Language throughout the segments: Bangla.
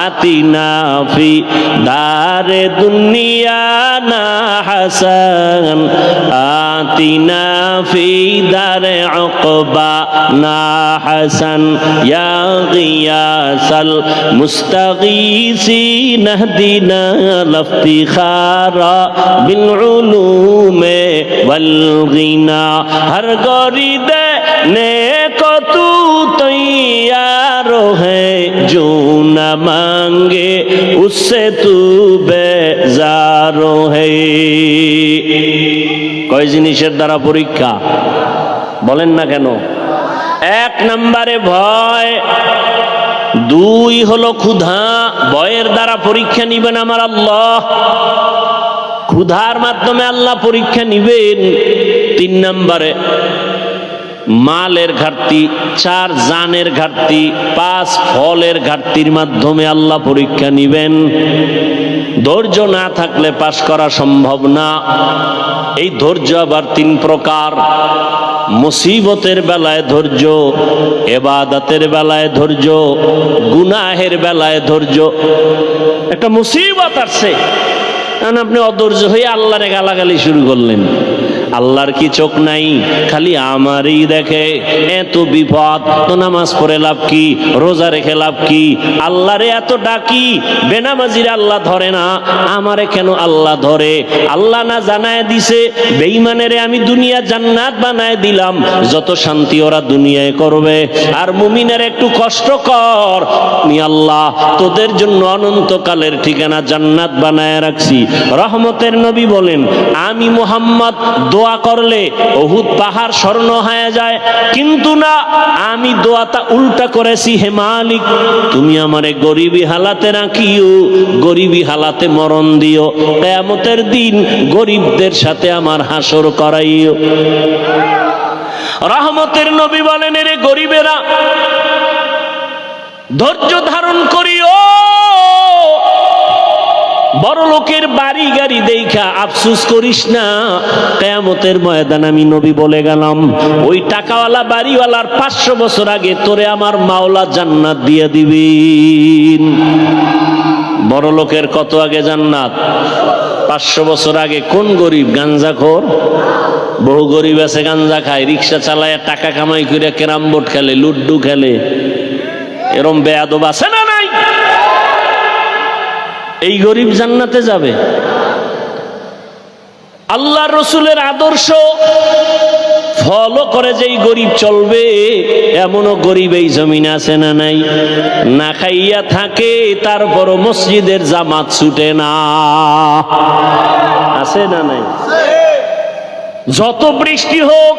وآتنا في دار دنيانا حسن آتنا في دار عقبانا حسن يا غياث المستغيثين اهدنا الافتخار بالعلوم والغنى هر غريده نے کو تو না মাঙ্গে, উসে তু বেজারো হে কয় জিনিসের দ্বারা পরীক্ষা? বলেন না কেন? এক নম্বরে ভয়, দুই হলো ক্ষুধা। ভয়ের দ্বারা পরীক্ষা নিবেন আমার আল্লাহ। ক্ষুধার মাধ্যমে আল্লাহ পরীক্ষা নিবেন। তিন নম্বরে মালের ঘাটতি, চার জানের ঘাটতি, পাঁচ ফলের ঘাটতির মাধ্যমে আল্লাহ পরীক্ষা নিবেন। ধৈর্য না থাকলে পাশ করা সম্ভব না। এই ধৈর্য আবার তিন প্রকার। মুসিবতের বেলায় ধৈর্য, এবাদাতের বেলায় ধৈর্য, গুনাহের বেলায় ধৈর্য। একটা মুসিবত আসছে। আপনি অধৈর্য হয়ে আল্লাহরে গালাগালি শুরু করলেন। আল্লাহর কি চোখ নাই? খালি আমারই দেখে। এত বিপদ, তো নামাজ পড়ে লাভ কি? রোজা রেখে লাভ কি? আল্লাহরে এত ডাকি, বেনামাজির আল্লাহ ধরে না। আমারে কেন আল্লাহ ধরে? আল্লাহ না জানায় দিছে, বেঈমানেরে আমি দুনিয়া জান্নাত বানায় দিলাম। যত শান্তি ওরা দুনিয়ায় করবে। আর মুমিনের একটু কষ্ট কর। আমি আল্লাহ, তোদের জন্য অনন্তকালের ঠিকানা জান্নাত বানায় রাখছি। রহমতের নবী বলেন, আমি মোহাম্মদ দোয়া করলে অহুদ পাহাড় স্বর্ণ হয়ে যায়। কিন্তু না, আমি দোয়াটা উল্টা করেছি, হে মালিক, তুমি আমারে গরিবী হালাতে রাখিও, গরিবী হালাতে মরণ দিও। কেয়ামতের দিন গরিবদের সাথে আমার হাসর করাইও। রহমতের নবী বলেন রে গরিবেরা, ধৈর্য ধারণ করিও। বড় লোকের বাড়ি গাড়ি দেখা, আফসুস করিস না, কেয়ামতের ময়দান আমি নবী বলে গেলাম। ওই টাকাওয়ালা বাড়িওয়ালার পাঁচশো বছর আগে তোরে আমার মাওলা জান্নাত দিয়ে দিবিন। বড় লোকের কত আগে জান্নাত? পাঁচশো বছর আগে কোন গরিব গাঞ্জাখোর? বহু গরিব আছে গাঞ্জা খায়, রিক্সা চালায়, টাকা কামাই করে ক্যারাম বোর্ড খেলে, লুড্ডু খেলে। এরম বেয়াদব আছে না এই গরিব জান্নাতে যাবে। আল্লাহ রসুলের আদর্শ ফলো করে যেই গরিব চলবে, এমনও গরিব এই জমিন আছে না নাই? না খাইয়া থাকে, তারপরও মসজিদের জামাত ছুটে না। আছে না নাই? যত বৃষ্টি হোক,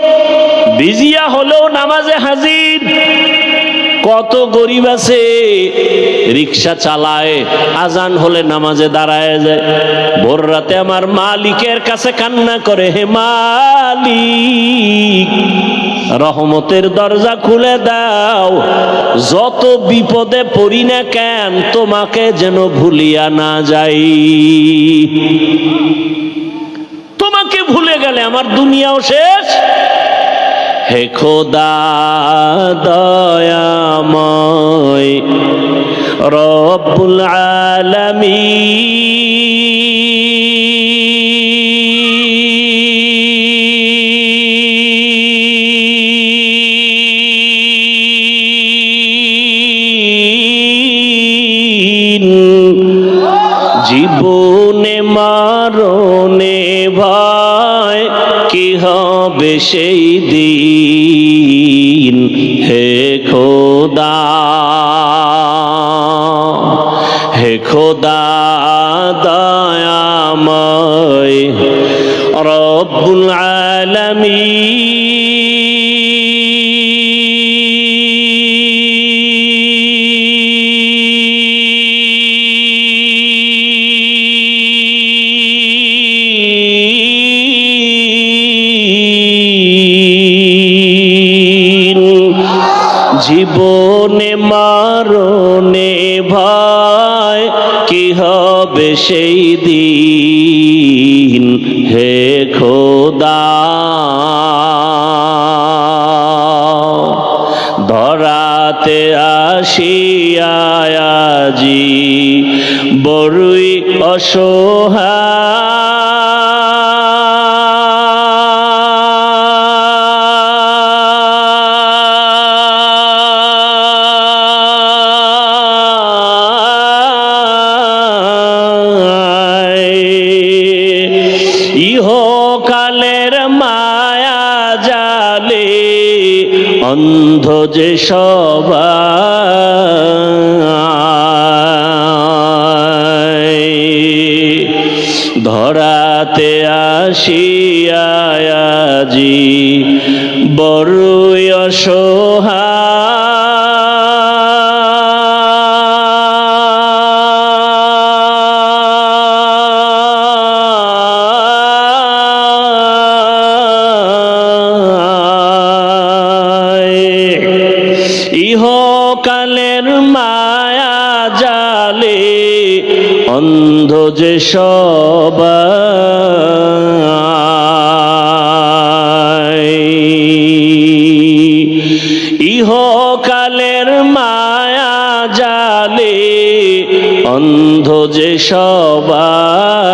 ভিজিয়া হলেও নামাজে হাজির। কত গরিব আছে? রিক্সা চালায়, আজান হলে নামাজে দাঁড়ায় যায়। ভোর রাতে আমার মালিকের কাছে কান্না করে, হে মালিক, রহমতের দরজা খুলে দাও। যত বিপদে পড়ি না কেন, তোমাকে যেন ভুলিয়া না যাই। তোমাকে ভুলে গেলে আমার দুনিয়াও শেষ? হে খোদা দয়াময় রব্বুল আলামিন। জীবনে মারণে ভয় কি হবে সেই দিন? হে খোদা। ধরাতে আসিয়া আজি বড়ই অসহায়। যে সবাই ধরাতে আসিয়াজি বড়ই অসহায় ইহকালের মায়া জালে অন্ধ যে ইহকালের মায়া জালে অন্ধ যে সবাই।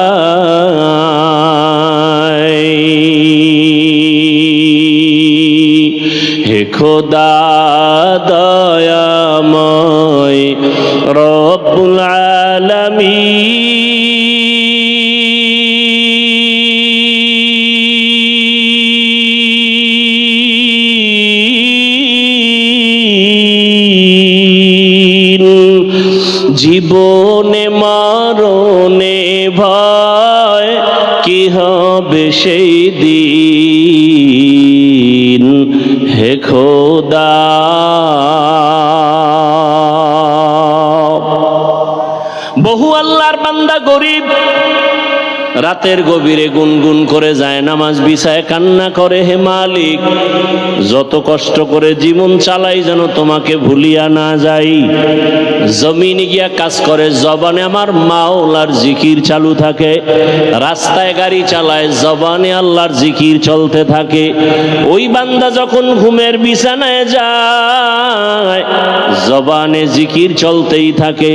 হে খোদা জীবনে মারনে ভাই কি হবে সেই দিন? রাতের গভীরে গুনগুন করে যায়, নামাজ বিছায় কান্না করে, হে মালিক, যত কষ্ট করে জীবন চালাই যেন তোমাকে ভুলিয়া না যাই। জমিনে গিয়া কাজ করে, জবানে আমার মাওলার জিকির চালু থাকে। রাস্তায় গাড়ি চালায়, জবানে আল্লাহর জিকির চলতে থাকে। ওই বান্দা যখন ঘুমের বিছানায় যায় জবানে জিকির চলতেই থাকে।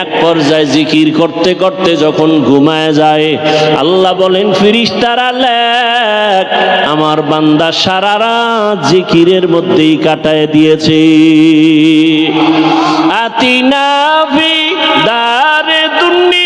এক পর্যায়ে জিকির করতে করতে যখন ঘুমায় যায়, আল্লাহ বলেন, ফিরিস্তারা লেখ আমার বান্দা সারা রাত জিকিরের মধ্যেই কাটায় দিয়েছে। আতিনা দারে দুনিয়া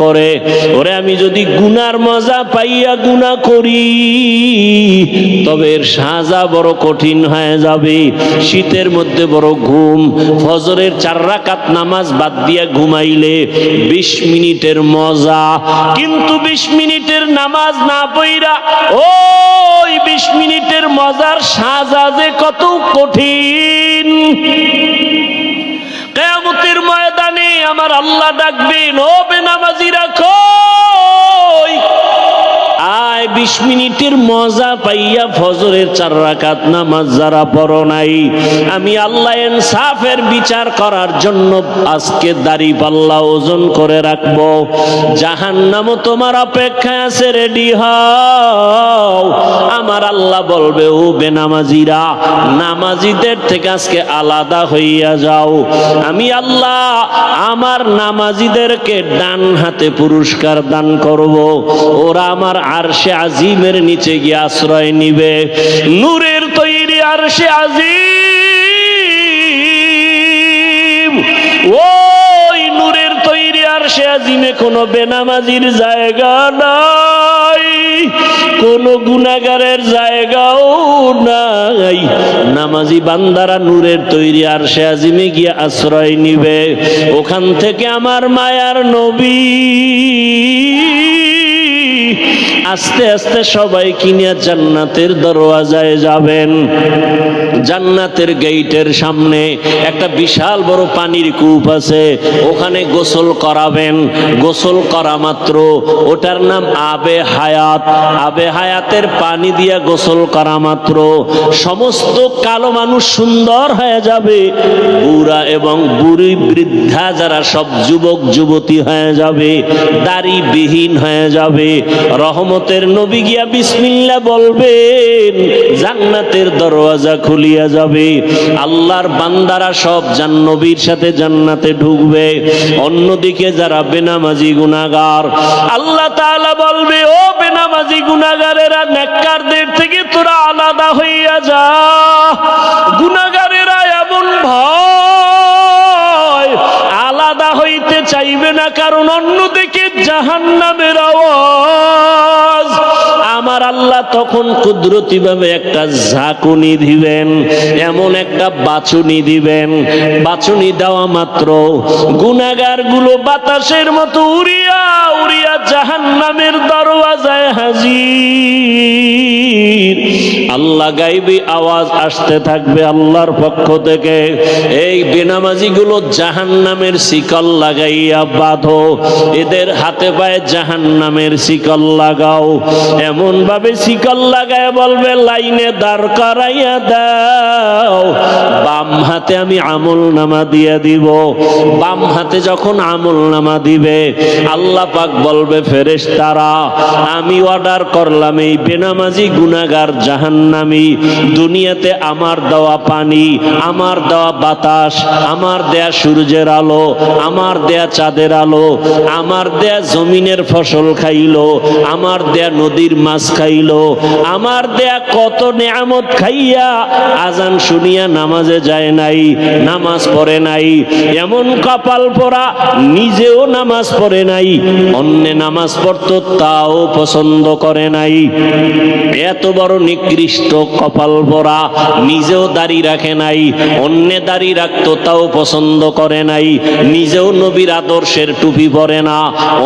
করে। ওরে, আমি যদি গুনার মজা পাইয়া গুনাহ করি, তবে এর সাজা বড় কঠিন হয়ে যাবে। শীতের মধ্যে বড় ঘুম, ফজরের চার রাকাত নামাজ বাদ দিয়া ঘুমাইলে বিশ মিনিটের মজা। কিন্তু বিশ মিনিটের নামাজ না পইরা ওই বিশ মিনিটের মজার সাজা যে কত কঠিন। আমার আল্লাহ ডাকবেন ও বেনামাজিরা কই? বিশ মিনিটের মজা পাইয়া ফজরের চার রাকাত নামাজ যারা পড়ো নাই, আমি আল্লাহ ইনসাফের বিচার করার জন্য আজকে দাড়ি পাল্লা ওজন করে রাখব। জাহান্নামও তোমার অপেক্ষায় আছে রেডি হও। আমার আল্লাহ বলবে, ও বেনামাজিরা, নামাজিদের থেকে আজকে আলাদা হইয়া যাও। আমি আল্লাহ আমার নামাজিদেরকে ডান হাতে পুরস্কার দান করব। ওরা আমার আরশে আজিমের নিচে গিয়ে আশ্রয় নিবে। নূরের তৈরি আরশে আজিম। ওই নূরের তৈরি আরশে আজিমে কোনো বেনামাজির জায়গা নাই। কোন গুনাগারের জায়গাও নাই। নামাজি বান্দারা নূরের তৈরি আর সে আজিমে গিয়ে আশ্রয় নিবে। ওখান থেকে আমার মায়ার নবী আস্তে আস্তে সবাই কিনিয়া জান্নাতের দরওয়াজায় যাবেন। জান্নাতের গেইটের সামনে একটা বিশাল বড় পানির কূপ আছে, ওখানে গোসল করাবেন। গোসল করা মাত্র, ওটার নাম আবে হায়াত। আবে হায়াতের পানি দিয়া গোসল করা মাত্র। সমস্ত কালো মানুষ সুন্দর হয়ে যাবে। বুড়া এবং বুড়ি বৃদ্ধা যারা সব যুবক, যুবতী হয়ে যাবে, দাড়ি বিহীন হয়ে যাবে। রহমতের নবী গিয়া বিসমিল্লা বলবেন, জান্নাতের দরওয়াজা খুলিয়া যাবে। আল্লাহর বান্দারা সব জান্নবীর সাথে জান্নাতে ঢুকবে। অন্যদিকে যারা বেনামাজি গুনাগার আল্লাহ তাআলা বলবে, ও বেনামাজি গুনাগারেরা নেককারদের থেকে তোরা আলাদা হইয়া যা। গুনাগারেরা এমন ভয় চাইবে না কারণ অন্যদিকে জাহান্নামের আওয়াজ। আমার আল্লাহ তখন কুদরতি ভাবে একটা ঝাঁকুনি দিবেন, এমন একটা বাছুনি দিবেন। বাছুনি দেওয়া মাত্র গুনাগারগুলো বাতাসের মতো উড়িয়া উড়িয়া জাহান্নামের দরওয়াজায় হাজির। আল্লাহ গাইবি আওয়াজ আসতে থাকবে আল্লাহর পক্ষ থেকে। এই বেনামাজি গুলো জাহান নামের শিকল লাগাইয়া বাঁধো। এদের হাতে পায়ে জাহান নামের শিকল লাগাও। এমন ভাবে শিকল লাগায় বলবে, লাইনে দাঁড় করাইয়া দাও। বাম হাতে আমি আমল নামা দিয়ে দিব। বাম হাতে যখন আমল নামা দিবে, আল্লাহ পাক বলবে ফেরেশ তারা আমি অর্ডার করলাম এই বেনামাজি গুনাগার জাহান্নামি। দুনিয়াতে আমার দেওয়া পানি, আমার দেওয়া বাতাস, আমার দেয়া সূর্যের আলো, আমার দেয়া চাঁদের আলো, আমার দেয়া জমিনের ফসল খাইলো, আমার দেয়া নদীর মাছ খাইলো। আমার দেয়া কত নেয়ামত খাইয়া আজান শুনিয়া নামাজে যায় নাই, নামাজ পড়ে নাই। এমন কপাল পরা নিজেও নামাজ পড়ে নাই, অন্য নামাজ পড়তো, তাও পছন্দ করে নাই। এত বড় নিকৃষ্ট কপাল পরা নিজেও দাড়ি রাখে নাই, অন্য দাড়ি রাখতো, তাও পছন্দ করে নাই। নিজেও নবীর আদর্শের টুপি পরে না,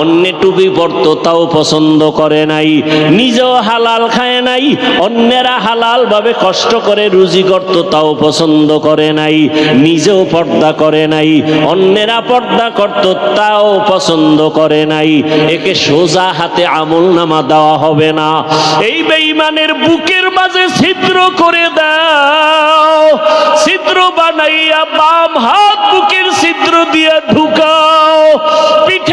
অন্য টুপি পরতো, তাও পছন্দ করে নাই। নিজেও হালাল খায় নাই, অন্যেরা হালাল ভাবে কষ্ট করে রুজি করতো তাও পছন্দ করে নাই, নিজেও পর্দা করে নাই, অন্যেরা পর্দা করতো তাও পছন্দ করে নাই, একে সোজা হাতে আমল নামা দেওয়া হবে না। এই বেঈমানের বুকের মাঝে ছিদ্র করে দাও, ছিদ্র বানাইয়া বাম হাত বুকের ছিদ্র দিয়ে ঢুকাও পিঠের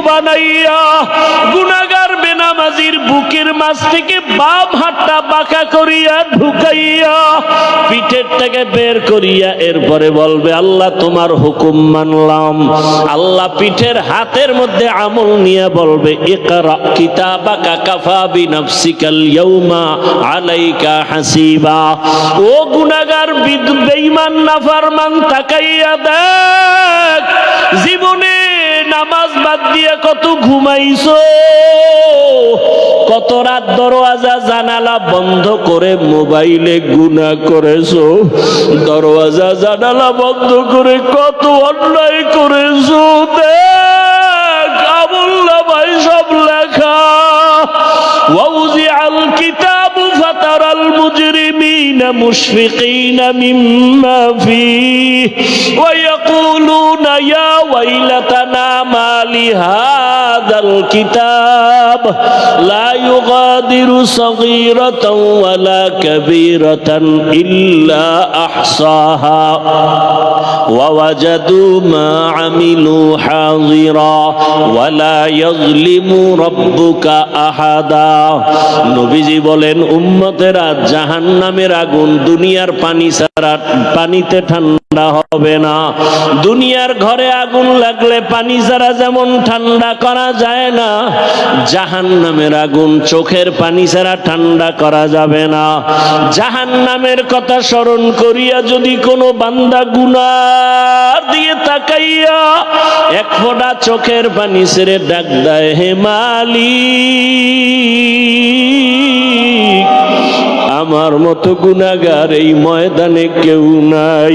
বানাইয়া গুনাগার বেনামাজির বুকের মাছ থেকে বাম হাতটা বাঁকা করিয়া ঢুকাইয়া পিঠের থেকে বের করিয়া এরপরে বলবে, আল্লাহ তোমার হুকুম মানলাম। আল্লাহ পিঠের হাতের মধ্যে আমল নিয়ে বলবে জীবনে নামাজ বাদ দিয়ে কত ঘুমাইছো? কত রাত দরওয়াজা জানালা বন্ধ করে মোবাইলে গুনা করেছ? দরওয়াজা জানালা বন্ধ করে কত অন্যায় করেছ? দেখ। مشفقين مما فيه ويقولون يا ويلتنا ما لهذا الكتاب لا يغادر صغيرة ولا كبيرة إلا أحصاها ووجدوا ما عملوا حاضرا ولا يظلم ربك أحدا নবীজি বলেন উম্মতেরা জাহান্নামের আগুন দুনিয়ার পানি ছাড়া পানিতে ঠান্ডা হবে না। দুনিয়ার ঘরে আগুন লাগলে পানি ছাড়া যেমন ঠান্ডা করা যায় না, জাহান্নামের আগুন চোখের পানি ছাড়া ঠান্ডা করা যাবে না। জাহান্নামের কথা স্মরণ করিয়া যদি কোনো বান্দা গুনার দিয়ে তাকাইয়া এক ফোঁটা চোখের পানি ছেড়ে ডাক দেয়, হে মালিক, আমার মতো গুনাগার এই ময়দানে কেউ নাই।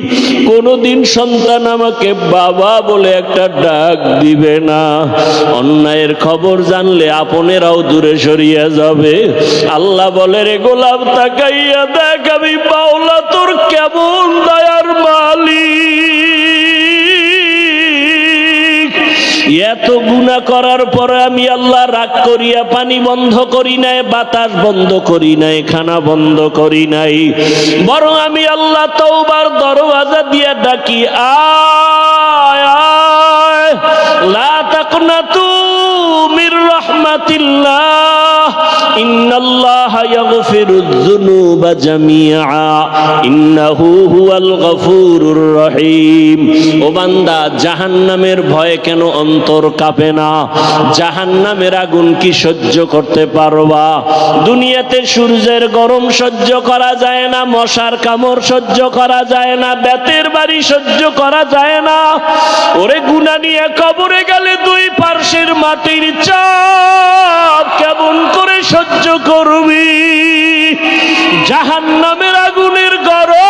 কোনোদিন সন্তান আমাকে বাবা বলে একটা ডাক দিবে না। অন্যায়ের খবর জানলে আপনেরাও দূরে সরিয়ে যাবে। আল্লাহ বলে, রে গোলাপ তাকাইয়া দেখ আমি পাওলা, তোর কেমন দয়ার মালিক? এত গুণা করার পরে আমি আল্লাহ রাগ করিয়া পানি বন্ধ করি নাই, বাতাস বন্ধ করি নাই, খানা বন্ধ করি নাই। বরং আমি আল্লাহ তৌবার দরওয়াজা দিয়া ডাকি আয়, লা তাকনাতু মির রাহমাতিল্লাহ। ইন্নাল্লাহ ইয়াগফিরুয যুনুবা জামিআ, ইন্নাহু হুয়াল গফুরুর রহিম। ও বান্দা, জাহান্নামের ভয়ে কেন অন্তর কাঁপে না? জাহান্নামের আগুন কি সহ্য করতে পারবা? দুনিয়াতে সূর্যের গরম সহ্য করা যায় না, মশার কামড় সহ্য করা যায় না, বেতের বাড়ি সহ্য করা যায় না। ওরে গুনা নিয়ে কবরে গেলে দুই পার্শ্বের মাটির করে সহ্য জাহান জাহান্নামের আগুনের গরম।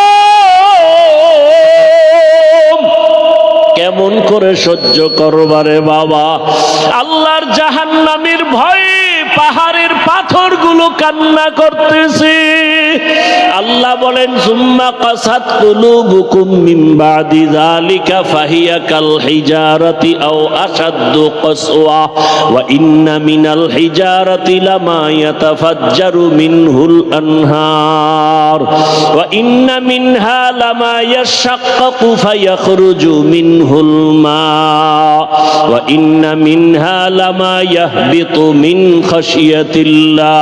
কেমন করে সহ্য করবারে বাবা? আল্লাহর জাহান্নামের ভয়ে পাহাড়ের পাথরগুলো কান্না করতেছে। আল্লাহ বলেন, সুম্মা কাসাত কুলুবুকুম মিন বাদি যালিকা ফাহিয়া কাল হিজারাতি আও আশাদ্দু কসওয়া, ওয়া ইন্না মিনাল হিজারাতি লামা ইয়াতাফাজ্জারু মিনহুল আনহার, ওয়া ইন্না মিনহা লামা ইয়াশাক্কাকু ফায়াখরুজু মিনহুল মা, ওয়া ইন্না মিনহা লামা ইয়াহবিতু মিন খাশিয়াতিল্লাহ।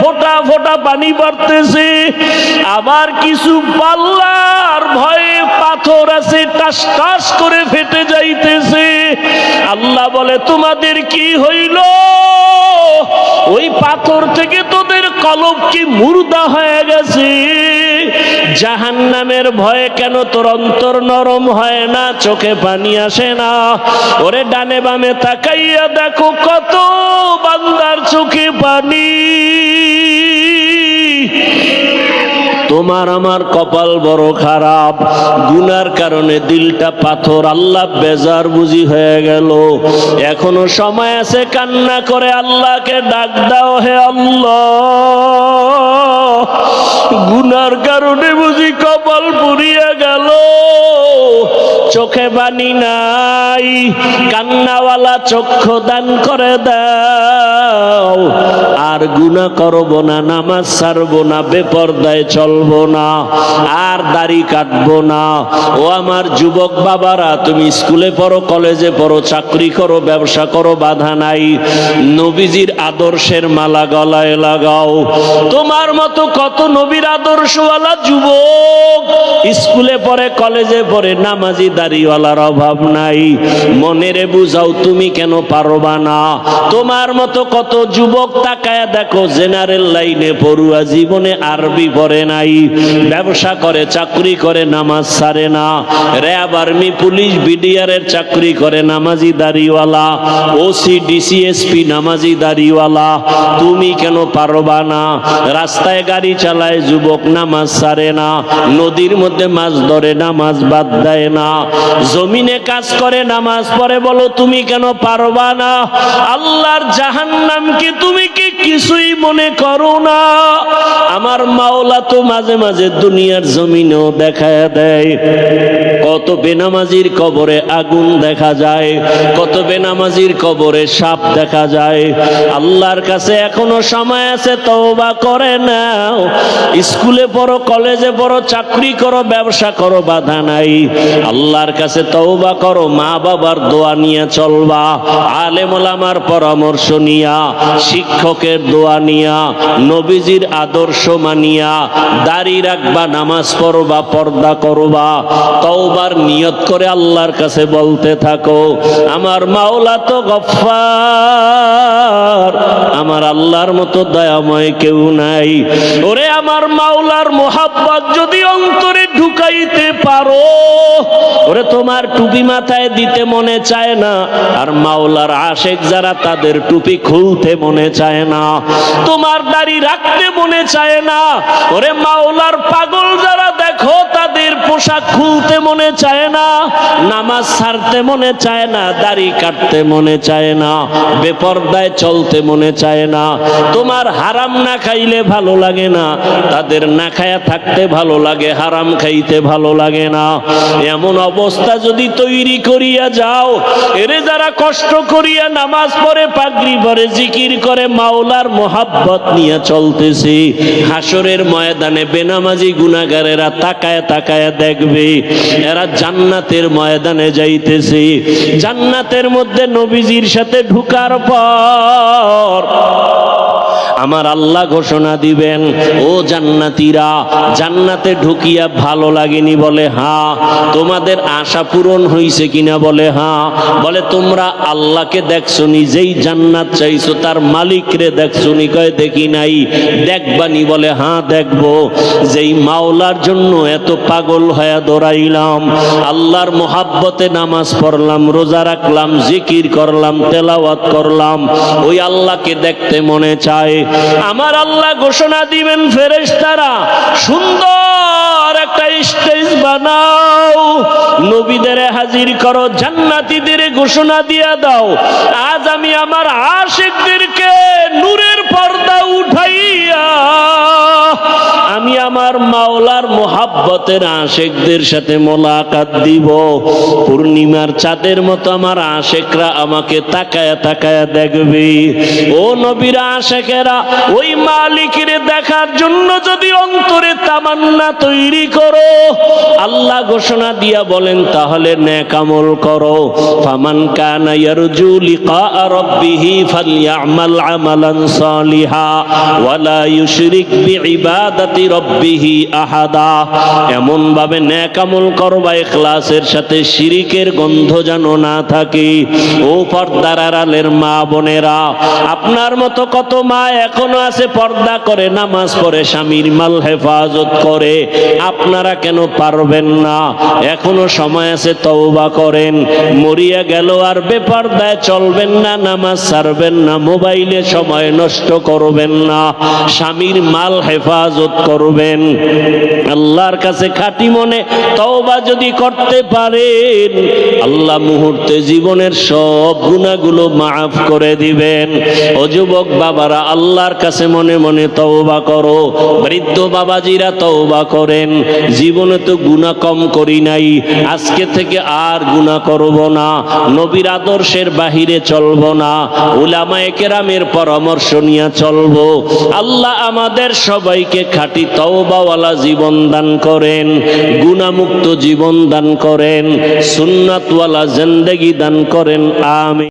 ফোটা ফোটা পানি পড়তেছে আবার কিছু পাল্লার ভয়ে পাথর আছে, টাস টাস করে ফেটে যাইতেছে। আল্লাহ বলে, তোমাদের কি হইল? ওই পাথর থেকে তোদের কলব কি মুর্দা হয়ে গেছে? জাহান্নামের ভয়ে কেন তোর অন্তর নরম হয় না? চোখে পানি আসে না। ওরে ডানে বামে তাকাইয়া দেখো কত বান্দার চোখে পানি। তোমার আমার কপাল বড় খারাপ। গুনার কারণে দিলটা পাথর। আল্লাহ বেজার বুঝি হয়ে গেল। এখনও সময় আছে কান্না করে আল্লাহকে ডাক দাও হে আল্লাহ। গুনার কারণে বুঝি কপাল পুড়িয়ে গেল। চোখে বানি নাই। কান্নাওয়ালা চক্ষু দান করে দাও। আর গুনাহ করব না, নামাজ ছাড়বো না, বেপরদায় চলবো না, আর দাড়ি কাটবো না। ও আমার যুবক বাবারা, তুমি স্কুলে পড়ো, কলেজে পড়ো, চাকরি করো, ব্যবসা করো, বাধা নাই। নবীজির আদর্শের মালা গলায় লাগাও। তোমার মতো কত নবীর আদর্শওয়ালা যুবক স্কুলে পড়ে, কলেজে পড়ে, নামাজি দাড়িওয়ালার অভাব নাই। মনেরে বুঝাও, তুমি কেন পারবা না? তোমার মতো কত যুবক তাকায় দেখো জেনারেল লাইনে পড়ুয়া জীবনে আরবি পড়ে নাই, ব্যবসা করে, চাকরি করে, নামাজ সারে না। র্যাব, আর্মি, পুলিশ বিডিআরের চাকরি করে, নামাজি দাড়িওয়ালা, ওসি ডিসিএসপি নামাজি দাড়িওয়ালা। তুমি কেন পারবা না? রাস্তায় গাড়ি চালায় যুবক নামাজ সারে না, নদীর মধ্যে মাছ ধরে, নামাজ বাদ দেয় না। জমিনে কাজ করে, নামাজ পড়ে, বলো তুমি কেন পারবা না? আল্লাহর জাহান্নামকে তুমি কি কিছুই মনে করো না। আমার মাওলা তো মাঝে মাঝে দুনিয়ার জমিনেও দেখায় দেয়। কত বেনামাজির কবরে আগুন দেখা যায়, কত বেনামাজির কবরে সাপ দেখা যায়। আল্লাহর কাছে এখনও সময় আছে, তওবা করে নাও। স্কুলে পড়ো, কলেজে পড়ো, চাকরি করো, ব্যবসা করো, বাধা নাই। আল্লাহর কাছে তওবা করো, মা বাবার দোয়া নিয়ে চলবা। আলেমুলামার পরামর্শ নিয়া, শিক্ষকের দোয়া নিয়া, নবীজির আদর্শ মানিয়া, দাড়ি রাখবা, নামাজ পড়বা, পর্দা করবা, তওবার নিয়ত করে আল্লাহর কাছে বলতে থাকো, আমার মাওলা তো গফফার, আমার আল্লাহর মতো দয়াময় কেউ নাই। ওরে আমার মাওলার মোহাব্বত যদি অন্তরে ঢুকাইতে পারো, ওরে তোমার টুপি মাথায় দিতে মনে চায় না, আর মাওলার আশেক যারা তাদের টুপি খুলতে মনে চায় না। তোমার দাড়ি রাখতে মনে চায় না। ওরে মাওলার পাগল যারা দেখো, তাদের পোশাক খুলতে মনে চায় না, নামাজ ছাড়তে মনে চায় না, দাড়ি কাটতে মনে চায় না, বেপর্দায় চলতে মনে চায় না। তোমার হারাম না খাইলে ভালো লাগে না, তাদের না খায়া থাকতে ভালো লাগে, হারাম খাইতে ভালো লাগে না। এমন অবস্থা যদি তৈরি করিয়া যাও, এরে যারা কষ্ট করিয়া নামাজ পড়ে, পাগড়ি পরে জিকির করে মাওলার মোহাব্বত নিয়ে চলতেছি। হাসরের ময়দানে বেনামাজি গুনাগারেরা তাকায় তাকায় দেখবে, এরা জান্নাতের ময়দানে যাইতেছে। জান্নাতের মধ্যে নবীজির সাথে ঢুকার পর আমার আল্লাহ ঘোষণা দিবেন, ও জান্নাতীরা, জান্নাতে ঢুকিয়া ভালো লাগেনি বলে হা তোমাদের আশা পূরণ হইছে কিনা বলে হা বলে, তোমরা আল্লাহকে দেখছ নি যেই জান্নাত চাইছো, তার মালিকরে দেখছ নি কয়, দেখি নাই, দেখবানি বলে হা দেখব, যেই মাওলার জন্য এত পাগল হয়ে দৌড়াইলাম, আল্লাহর মোহাব্বতে নামাজ পড়লাম, রোজা রাখলাম, জিকির করলাম, তেলাওয়াত করলাম, ওই আল্লাহকে দেখতে মনে চায় আমার আল্লাহ ঘোষণা দিবেন ফেরেশতারা, সুন্দর একটা স্টেজ বানাও। নবীদের হাজির করো, জান্নাতীদের ঘোষণা দিয়া দাও। আজ আমি আমার আশিকদেরকে নূরের পর্দা উঠাইয়া আমি আমার মাওলার মোহাব্বতের আশেকদের সাথে মোলাকাত দিব। পূর্ণিমার চাঁদের মতো আমার আশেকরা আমাকে তাকায়া তাকায়া দেখবে। ও নবীর আশেকেরা, ওই মালিকের দেখার জন্য যদি অন্তরে তামান্না তৈরি করো, আল্লাহ ঘোষণা দিয়া বলেন, তাহলে নেক আমল করো। ফামান কানা ইয়ারজু লিকা রাব্বিহি ফালইআমাল আমালান সালিহা, ওয়ালা ইউশরিক বিইবাদাতি এমন ভাবে আমল করবা ইখলাসের সাথে শিরিকের গন্ধ যেন না থাকে। ও পর্দার মা বোনেরা, আপনার মতো কত মা এখনও আছে পর্দা করে, নামাজ পড়ে, স্বামীর মাল হেফাজত করে। আপনারা কেন পারবেন না? এখনও সময় আছে তওবা করেন। মরিয়া গেল আর বেপর্দায় চলবেন না, নামাজ ছাড়বেন না, মোবাইলে সময় নষ্ট করবেন না। স্বামীর মাল হেফাজত করবেন। আল্লাহর কাছে খাঁটি মনে তওবা যদি করতে পারেন, আল্লাহ মুহূর্তে জীবনের সব গুণাগুলো মাফ করে দিবেন। ও যুবক বাবারা, আল্লাহর কাছে মনে মনে তওবা করো। বৃদ্ধ বাবাজিরা তওবা করেন। জীবনে তো গুণা কম করি নাই। আজকে থেকে আর গুণা করব না। নবীর আদর্শের বাহিরে চলবো না। উলামায়ে কেরামের পরামর্শ নিয়ে চলবো। আল্লাহ আমাদের সবাইকে খাঁটি তওবাওয়ালা জীবন দান করেন গুণামুক্ত জীবন দান করেন সুন্নাতওয়ালা জেন্দেগি দান করেন আমি